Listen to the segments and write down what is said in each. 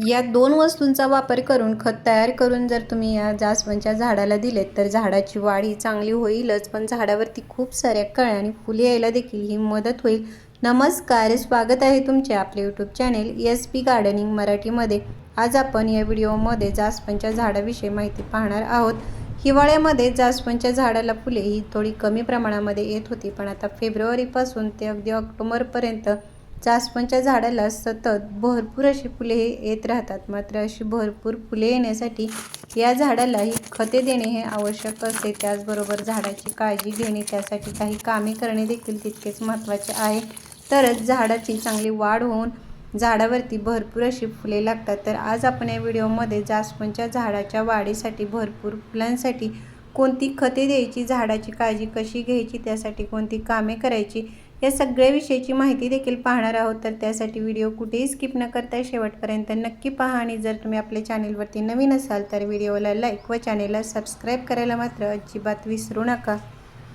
या दोन वस्तूंचा वापर करून खत तयार करून जर तुम्ही या जास्वंदच्या झाडाला दिलेत तर झाडाची वाढ ही चांगली होईलच. पण झाडावरती खूप साऱ्या कळ्या आणि फुले यायला देखील ही मदत होईल. नमस्कार स्वागत आहे तुमचे आपले YouTube channel S P gardening मराठीमध्ये. आज आपण या व्हिडिओमध्ये जास्वंदच्या झाडाविषयी माहिती पाहणार आहोत. हिवाळ्यामध्ये जास्वंदच्या झाडाला फुले ही थोडी कमी प्रमाणामध्ये येत होती पण आता फेब्रुवारीपासून ते अगदी ऑक्टोबरपर्यंत जास्वंदच्या झाडाला सतत भरपूर अशी फुले हे येत राहतात. मात्र अशी भरपूर फुले येण्यासाठी या झाडाला ही खते देणे हे आवश्यक असते. त्याचबरोबर झाडाची काळजी घेणे त्यासाठी काही कामे करणे देखील तितकेच महत्त्वाचे आहे. तरच झाडाची चांगली वाढ होऊन झाडावरती भरपूर अशी फुले लागतात. तर आज आपण या व्हिडिओमध्ये जास्वंदच्या झाडाच्या वाढीसाठी भरपूर फुलांसाठी कोणती खते द्यायची झाडाची काळजी कशी घ्यायची त्यासाठी कोणती कामे करायची या सगळ्याविषयीची माहिती देखील पाहणार आहोत. तर त्यासाठी व्हिडिओ कुठेही स्किप न करता शेवटपर्यंत नक्की पहा आणि जर तुम्ही आपल्या चॅनेलवरती नवीन असाल तर व्हिडिओला लाईक व चॅनेलला सबस्क्राईब करायला मात्र अजिबात विसरू नका.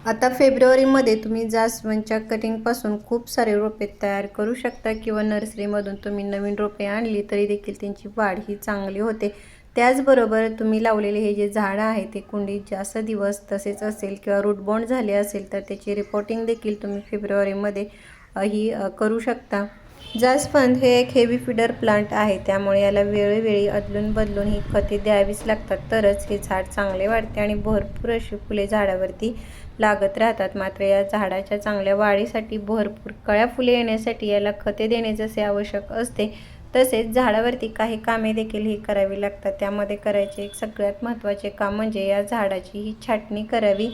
आता फेब्रुवारीमध्ये तुम्ही जास्वंदच्या कटिंगपासून खूप सारे रोपे तयार करू शकता किंवा नर्सरीमधून तुम्ही नवीन रोपे आणली तरी देखील त्यांची वाढ ही चांगली होते. त्याचबरोबर तुम्ही लावलेले हे जे झाडं आहे ते कुंडीत जास्त दिवस तसेच असेल किंवा रूटबॉन्ड झाले असेल तर त्याची रिपोर्टिंग देखील तुम्ही फेब्रुवारीमध्ये ही करू शकता. जास्वंद हे एक हेवी फिडर प्लांट आहे त्यामुळे याला वेळोवेळी अदलून बदलून ही खते द्यावीच लागतात. तरच हे झाड चांगले वाढते आणि भरपूर अशी फुले झाडावरती लागत राहतात. मात्र या झाडाच्या चांगल्या वाढीसाठी भरपूर कळ्या फुले येण्यासाठी याला खते देणे जसे आवश्यक असते तसेच झाडावरती काही कामे देखील ही करावी लागतात. त्यामध्ये करायचे एक सगळ्यात महत्त्वाचे काम म्हणजे या झाडाची ही छाटणी करावी.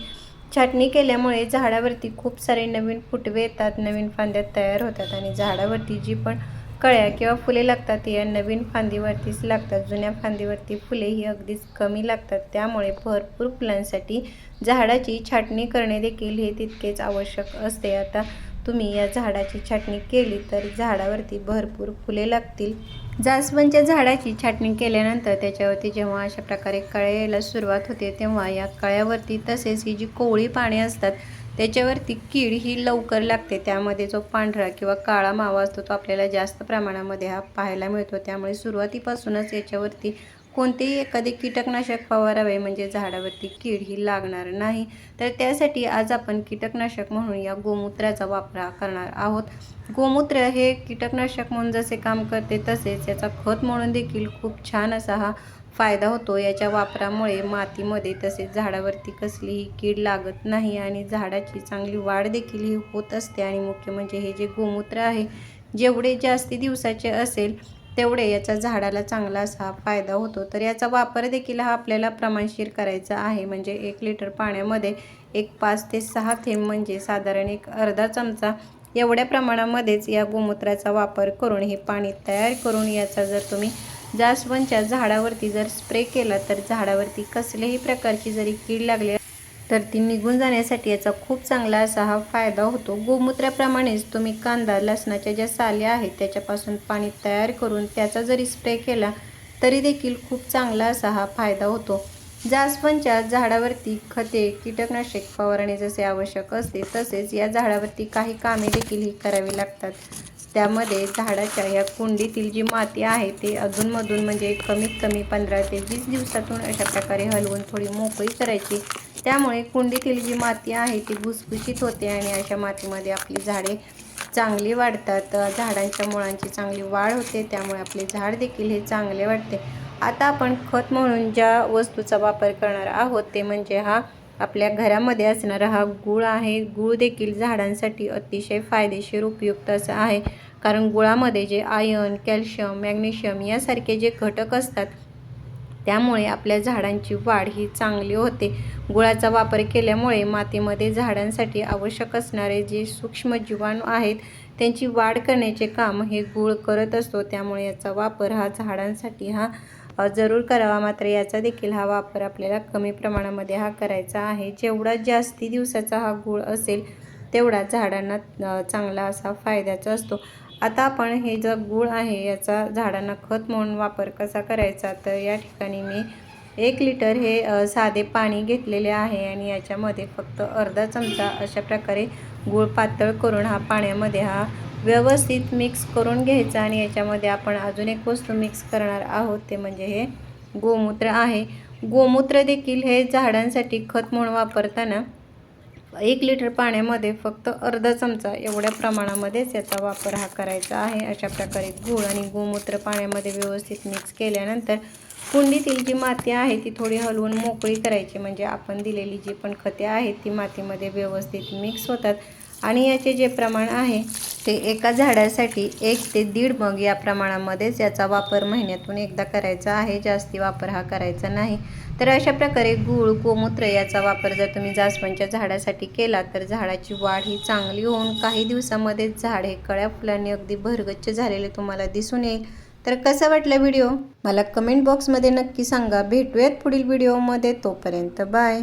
छाटणी केल्यामुळे झाडावरती खूप सारे नवीन फुटवे येतात नवीन फांद्या तयार होतात आणि झाडावरती जी पण कळ्या किंवा फुले लागतात या नवीन फांदीवरतीच लागतात. जुन्या फांदीवरती फुले ही अगदीच कमी लागतात. त्यामुळे भरपूर फुलांसाठी झाडाची छाटणी करणे देखील हे तितकेच आवश्यक असते. आता तुम्ही या झाडाची छाटणी केली तर झाडावरती भरपूर फुले लागतील. जास्वंदच्या झाडाची छाटणी केल्यानंतर त्याच्यावरती जेव्हा अशा प्रकारे कळ्या यायला सुरुवात होते तेव्हा या कळ्यावरती तसेच ही जी कोवळी पाने असतात त्याच्यावरती कीड ही लवकर लागते. त्यामध्ये जो पांढरा किंवा काळा मावा असतो तो आपल्याला जास्त प्रमाणामध्ये हा पाहायला मिळतो. त्यामुळे सुरुवातीपासूनच याच्यावरती कोणतेही एखादे कीटकनाशक फवारावे म्हणजे झाडावरती कीड ही लागणार नाही तर त्यासाठी आज आपण कीटकनाशक म्हणून या गोमूत्राचा वापर करणार आहोत. गोमूत्र हे कीटकनाशक म्हणून जसे काम करते तसेच याचा खत म्हणून देखील खूप छान असा हा फायदा होतो. याच्या वापरामुळे मातीमध्ये तसेच झाडावरती कसलीही कीड लागत नाही आणि झाडाची चांगली वाढ देखील ही होत असते. आणि मुख्य म्हणजे हे जे गोमूत्र आहे जेवढे जास्ती दिवसाचे असेल तेवढे याचा झाडाला चांगला असा फायदा होतो. तर याचा वापर देखील हा आपल्याला प्रमाणशीर करायचा आहे. म्हणजे एक लिटर पाण्यामध्ये एक पाच ते सहा थेंब म्हणजे साधारण एक अर्धा चमचा एवढ्या प्रमाणामध्येच या गोमूत्राचा वापर करून हे पाणी तयार करून याचा जर तुम्ही जास्वंदच्या झाडावरती जर स्प्रे केला तर झाडावरती कसल्याही प्रकारची जरी कीड लागली तर ती निघून जाण्यासाठी याचा खूप चांगला असा हा फायदा होतो. गोमूत्राप्रमाणेच तुम्ही कांदा लसणाच्या ज्या साल्या आहेत त्याच्यापासून पाणी तयार करून त्याचा जरी स्प्रे केला तरी देखील खूप चांगला असा हा फायदा होतो. जास्वंदच्या झाडावरती खते कीटकनाशक फवारणे जसे आवश्यक असते तसेच या झाडावरती काही कामे देखील ही करावी लागतात. त्यामध्ये झाडाच्या या कुंडीतील जी माती आहे ते अधूनमधून म्हणजे कमीत कमी पंधरा ते वीस दिवसातून अशा प्रकारे हलवून थोडी मोकळी करायची. त्यामुळे कुंडीतील जी माती आहे ती भुसभुशीत होते आणि अशा मातीमध्ये आपली झाडे चांगली वाढतात. झाडांच्या मुळांची चांगली वाढ होते त्यामुळे आपले झाड देखील हे चांगले वाटते आता आपण खत म्हणून ज्या वस्तूचा वापर करणार आहोत ते म्हणजे हा आपल्या घरामध्ये असणारा हा गूळ आहे. गूळ देखील झाडांसाठी अतिशय फायदेशीर उपयुक्त असं आहे. कारण गुळामध्ये जे आयर्न कॅल्शियम मॅग्नेशियम यासारखे जे घटक असतात त्यामुळे आपल्या झाडांची वाढ ही चांगली होते. गुळाचा वापर केल्यामुळे मातीमध्ये झाडांसाठी आवश्यक असणारे जे सूक्ष्म जीवाणू आहेत त्यांची वाढ करण्याचे काम हे गूळ करत असतो. त्यामुळे याचा वापर हा झाडांसाठी हा जरूर करावा. मात्र याचा देखील हा वापर आपल्याला कमी प्रमाणामध्ये हा करायचा आहे. जेवढा जास्ती दिवसाचा हा गूळ असेल तेवढा झाडांना चांगला असा फायद्याचा असतो. आता आपण हे जो गूळ आहे याचा झाडांना खत म्हणून वापर कसा करायचा? तर या ठिकाणी मी एक लिटर हे साधे पाणी घेतलेले आहे आणि याच्यामध्ये फक्त अर्धा चमचा अशा प्रकारे गूळ पातळ करून हा पाण्यामध्ये हा व्यवस्थित मिक्स करून घ्यायचा आणि याच्यामध्ये आपण अजून एक वस्तू मिक्स करणार आहोत ते म्हणजे हे गोमूत्र आहे. गोमूत्र देखील हे झाडांसाठी खत म्हणून वापरताना एक लिटर पाण्यामध्ये फक्त अर्धा चमचा एवढ्या प्रमाणामध्येच याचा वापर हा करायचा आहे. अशा प्रकारे गूळ आणि गोमूत्र पाण्यामध्ये व्यवस्थित मिक्स केल्यानंतर कुंडीतील जी माती आहे ती थोडी हलवून मोकळी करायची. म्हणजे आपण दिलेली जी पण खते आहेत ती मातीमध्ये व्यवस्थित मिक्स होतात. आणि याचे जे प्रमाण आहे ते एका झाडासाठी एक ते दीड मग या प्रमाणामध्येच याचा वापर महिन्यातून एकदा करायचा आहे. जास्ती वापर हा करायचा नाही. तर अशा प्रकारे गूळ गोमूत्र याचा वापर जर तुम्ही जास्वंच्या झाडासाठी केला तर झाडाची वाढ ही चांगली होऊन काही दिवसामध्येच झाड हे कळ्या फुलांनी अगदी भरगच्च झालेले तुम्हाला दिसून येईल. तर कसा वाटला व्हिडिओ? मला कमेंट बॉक्समध्ये नक्की सांगा. भेटूयात पुढील व्हिडिओमध्ये. तोपर्यंत बाय.